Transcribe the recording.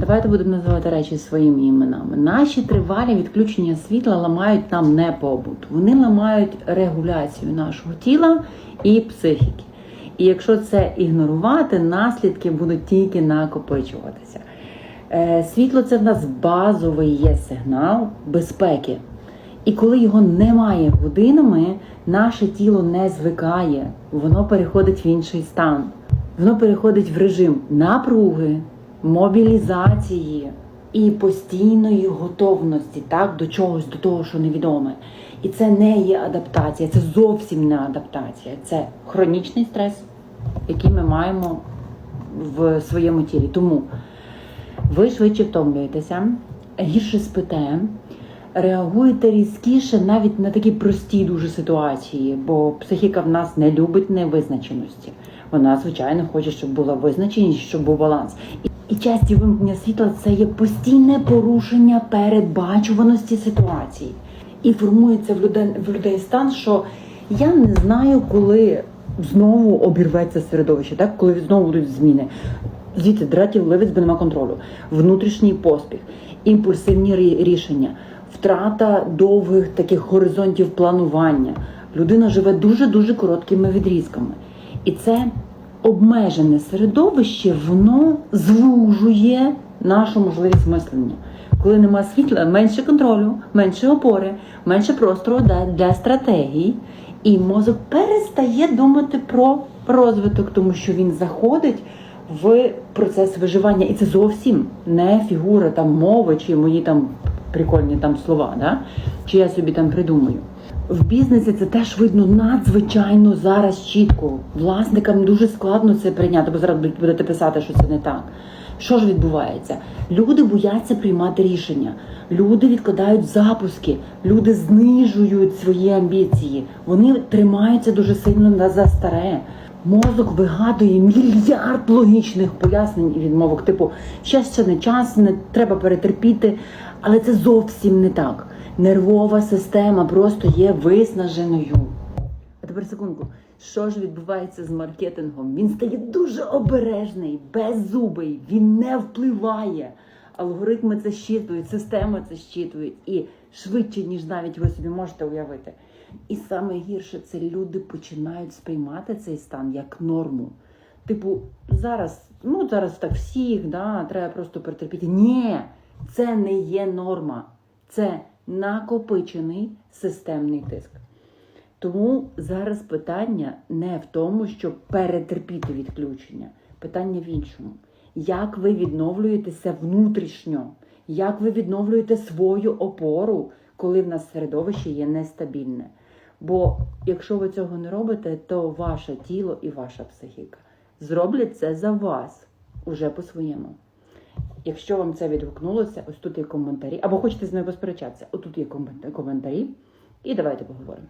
Давайте будемо називати речі своїми іменами. Наші тривалі відключення світла ламають нам не побут. Вони ламають регуляцію нашого тіла і психіки. І якщо це ігнорувати, наслідки будуть тільки накопичуватися. Е, Світло це в нас базовий є сигнал безпеки. І коли його немає годинами, наше тіло не звикає, воно переходить в інший стан. Воно переходить в режим напруги, мобілізації і постійної готовності так, до чогось, до того, що невідоме. І це не є адаптація, це зовсім не адаптація. Це хронічний стрес, який ми маємо в своєму тілі. Тому ви швидше втомлюєтеся, гірше спите, реагуєте різкіше навіть на такі прості дуже ситуації, бо психіка в нас не любить невизначеності. Вона, звичайно, хоче, щоб була визначеність, щоб був баланс. І- часті вимкнення світла це є постійне порушення передбачуваності ситуації. І формується в людей, в людей стан, що я не знаю, коли знову обірветься середовище, так? коли знову будуть зміни. Звідти дратів ливець, бо нема контролю, внутрішній поспіх, імпульсивні рішення, втрата довгих таких горизонтів планування. Людина живе дуже-дуже короткими відрізками. І це обмежене середовище, воно звужує нашу можливість мислення. Коли нема світла, менше контролю, менше опори, менше простору для, стратегій, і мозок перестає думати про розвиток, тому що він заходить в процес виживання. І це зовсім не фігура там мови чи мої там прикольні там слова, да? чи я собі там придумаю. В бізнесі це теж видно надзвичайно зараз чітко. Власникам дуже складно це прийняти, бо зараз будете писати, що це не так. Що ж відбувається? Люди бояться приймати рішення, люди відкладають запуски, люди знижують свої амбіції, вони тримаються дуже сильно за старе. Мозок вигадує мільярд логічних пояснень і відмовок, типу, ще ще не час, не треба перетерпіти, але це зовсім не так. Нервова система просто є виснаженою. А тепер секундку. Що ж відбувається з маркетингом? Він стає дуже обережний, беззубий, він не впливає. Алгоритми це щитують, системи це щитують і швидше, ніж навіть ви собі можете уявити. І саме гірше це люди починають сприймати цей стан як норму. Типу, зараз, ну зараз так всіх, да, треба просто перетерпіти. Ні, це не є норма, це накопичений системний тиск. Тому зараз питання не в тому, щоб перетерпіти відключення. Питання в іншому. Як ви відновлюєтеся внутрішньо? Як ви відновлюєте свою опору, коли в нас середовище є нестабільне? Бо якщо ви цього не робите, то ваше тіло і ваша психіка зроблять це за вас уже по-своєму. Якщо вам це відгукнулося, ось тут є коментарі, або хочете з нею посперечатися, отут є комен- коментарі, і давайте поговоримо.